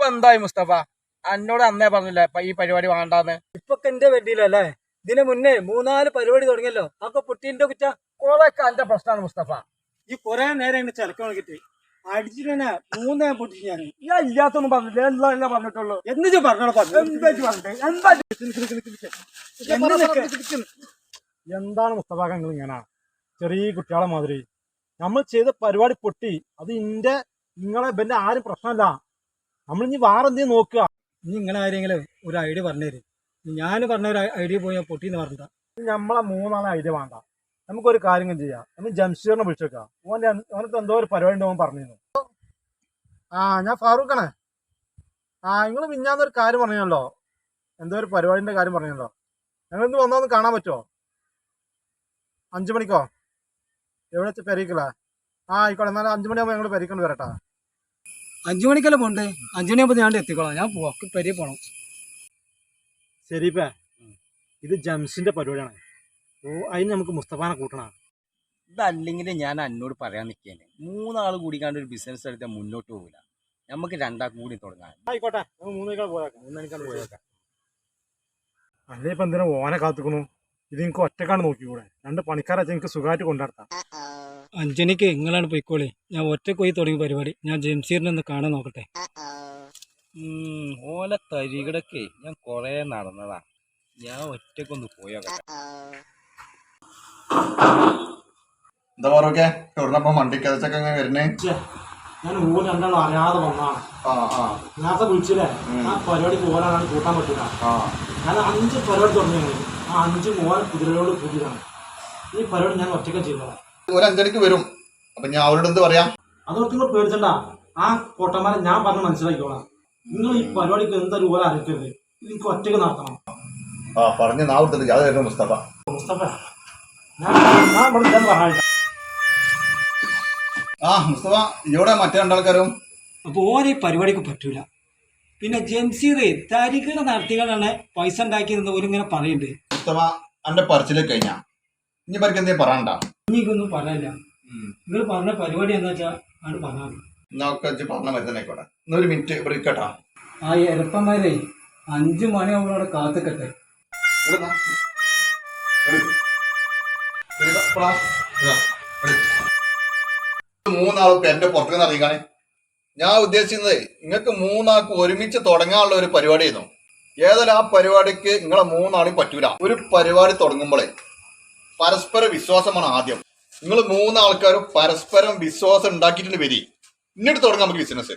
ഇപ്പൊ എന്തായി മുസ്തഫ? എന്നോട് അന്നേ പറഞ്ഞില്ലേ ഈ പരിപാടി വേണ്ടാന്ന്? ഇപ്പൊ എന്റെ വെട്ടിയില്ലല്ലേ ഇതിന് മുന്നേ മൂന്നാൽ പരിപാടി തുടങ്ങിയല്ലോ? അപ്പൊ പുട്ടിന്റെ കുറ്റ? കൊറേ കാലത്തെ പ്രശ്നമാണ് മുസ്തഫ. ഈ കൊറേ നേരം അടിച്ചിട്ട് മൂന്നേ പൊട്ടിച്ച് ഞാൻ ഇല്ലാത്തൊന്നും പറഞ്ഞില്ല എല്ലാം എല്ലാം പറഞ്ഞിട്ടുള്ളൂ. എന്താണ് മുസ്തഫ നിങ്ങൾ ഇങ്ങനെ? ചെറിയ കുട്ടികളെ മാതിരി. നമ്മൾ ചെയ്ത പരിപാടി പൊട്ടി. അത് ഇന്റെ നിങ്ങളെ ബന്ധ ആരും പ്രശ്നമല്ല. നമ്മൾ ഇനി വേറെ എന്തെങ്കിലും നോക്കുക? ഇനി ഇങ്ങനെ ആരെങ്കിലും ഒരു ഐഡിയ പറഞ്ഞുതരും ഞാൻ പറഞ്ഞ ഒരു ഐഡിയ പോയി ഞാൻ പൊട്ടിന്ന് പറഞ്ഞിട്ട്. നമ്മളെ മൂന്നാളെ ഐഡിയ വേണ്ട. നമുക്കൊരു കാര്യം ചെയ്യാം. നമ്മൾ ജംഷീറിനെ വിളിച്ചേക്കാം. ഓന്റെ ഓനത്തെ എന്തോ ഒരു പരിപാടി ഉണ്ടോ പറഞ്ഞിരുന്നു. ആ ഞാൻ ഫാറൂഖാണ്. ആ നിങ്ങൾ മിഞ്ഞാന്നൊരു കാര്യം പറഞ്ഞല്ലോ എന്തോ ഒരു പരിപാടിന്റെ കാര്യം പറഞ്ഞല്ലോ ഞങ്ങൾ ഇന്ന് വന്നൊന്ന് കാണാൻ പറ്റുമോ അഞ്ചു മണിക്കോ? എവിടെ വെച്ച് പെരീക്കല ആ ആയിക്കോട്ടെ. എന്നാലും അഞ്ചു മണിയാകുമ്പോൾ ഞങ്ങൾ പെരീക്കൊണ്ട് വരട്ടാ. അഞ്ചു മണിക്കല്ലേ പോണ്ടേ? അഞ്ചു മണിയാകുമ്പോൾ ഞാൻ എത്തിക്കോളാം. ഞാൻ പോവാം. പെരിയ പോണം. ശരിപ്പേ ഇത് ജംസിന്റെ പരിപാടിയാണ്. ഓ അതിന് നമുക്ക് മുസ്തഫാനെ കൂട്ടണം ഇതല്ലെങ്കിൽ ഞാൻ എന്നോട് പറയാൻ നിൽക്കേനെ മൂന്നാൾ കൂടിക്കാണ്ട് ഒരു ബിസിനസ് എടുത്താൽ മുന്നോട്ട് പോകില്ല നമുക്ക് രണ്ടാൾക്കും കൂടി തുടങ്ങാം ആയിക്കോട്ടെ. നമുക്ക് മൂന്നേക്കാൾ പോയേക്കാം. മൂന്നേക്കാൾ പോയേക്കാം. അല്ലേ ഇപ്പൊ എന്തിനാ ഓനെ കാത്തുക്കണു? ഇത് എനിക്ക് ഒറ്റക്കാണ് നോക്കിക്കൂടെ. രണ്ട് പണിക്കാരെ എനിക്ക് സുഖമായിട്ട് കൊണ്ടുനടത്താം അഞ്ചണിക്ക് നിങ്ങളാണ് പോയിക്കോളി. ഞാൻ ഒറ്റ പോയി തുടങ്ങി പരിപാടി. ഞാൻ ജംസീറിനെ ഒന്ന് കാണാൻ നോക്കട്ടെ. ഓല തരികിടക്കേ ഞാൻ കൊറേ നടന്നതാ. ഞാൻ ഒറ്റക്കൊന്ന് പോയോക്കട്ടെ എന്താ പറയൊക്കെ എവിടുന്നപ്പം വണ്ടിക്കതച്ചൊക്കെ അങ്ങനെ വരുന്നേ? ഞാൻ ഊര് രണ്ടാളും അറിയാതെ വന്നാണ് നേരത്തെ വിളിച്ചില്ലേ? ആ പരിപാടി ഓരാണ് കൂട്ടാൻ പറ്റില്ല ആ. ഞാൻ അഞ്ച് പരിപാടി തുടങ്ങി ആ അഞ്ച് മൂവാൻ കുതിരയോട് പുതിയതാണ് ഈ പരിപാടി ഞാൻ ഒറ്റയ്ക്ക് ചെയ്തതാണ് ഒരു അഞ്ചരക്ക് വരും. അപ്പൊ ഞാൻ അവരോട് എന്ത് പറയാം? അതോർത്ത് നിങ്ങൾ പേടിച്ചണ്ട. ആ കോട്ടമാരെ ഞാൻ പറഞ്ഞ് മനസ്സിലാക്കിക്കോളാം. നിങ്ങൾ ഈ പരിപാടിക്ക് എന്താ രൂപ അറിയിക്കരുത്. എനിക്ക് ഒറ്റയ്ക്ക് നടത്തണം. ആ പറഞ്ഞ് നാവിടുത്തിട്ട് അത് മുസ്തഫ. മുസ്തഫ ഞാൻ ഞാൻ ഇവിടെ പറഞ്ഞാൽ ആ മുസ്തഫ ഇവിടെ മറ്റേ രണ്ടാൾക്കാരും. അപ്പോൾ ഓരോ പരിപാടിക്ക് പറ്റൂല. പിന്നെ ജംസീർ തരികളെ നടത്തികളാണ് പൈസ ഉണ്ടാക്കിയതെന്ന് ഓരിങ്ങനെ പറയുന്നുണ്ട്. മുസ്തഫ എന്റെ പറച്ചിലേക്ക് കഴിഞ്ഞാ? ഇനി പറിക്ക് എന്തേ പറയണ്ട. എനിക്കൊന്നും പറയില്ല. നിങ്ങൾ പറഞ്ഞ പരിപാടി എന്താ വെച്ചാൽ ആണ് പറഞ്ഞത് എന്നൊക്കെ വെച്ച് പറഞ്ഞ മരുന്നേക്കോട്ടെ എന്നൊരു മിനിറ്റ് ബ്രേക്കട്ടാ ആ എരപ്പന്മാരെ അഞ്ചു മണിയാവുമ്പോൾ അവിടെ കാത്തിക്കട്ടെ. നിന്നോ. മൂന്നാൾക്ക് എന്റെ പുറത്തുനിന്ന് അറിയിക്കാണേ. ഞാൻ ഉദ്ദേശിക്കുന്നത് നിങ്ങൾക്ക് മൂന്നാൾക്ക് ഒരുമിച്ച് തുടങ്ങാനുള്ള ഒരു പരിപാടി ആയിരുന്നു ഏതായാലും ആ പരിപാടിക്ക് നിങ്ങളെ മൂന്നാളും പറ്റൂല. ഒരു പരിപാടി തുടങ്ങുമ്പോഴേ പരസ്പര വിശ്വാസമാണ് ആദ്യം. നിങ്ങൾ മൂന്നാൾക്കാരും പരസ്പരം വിശ്വാസം ഉണ്ടാക്കിയിട്ടുണ്ട് വരി. എന്നിട്ട് തുടങ്ങാം നമുക്ക് ബിസിനസ്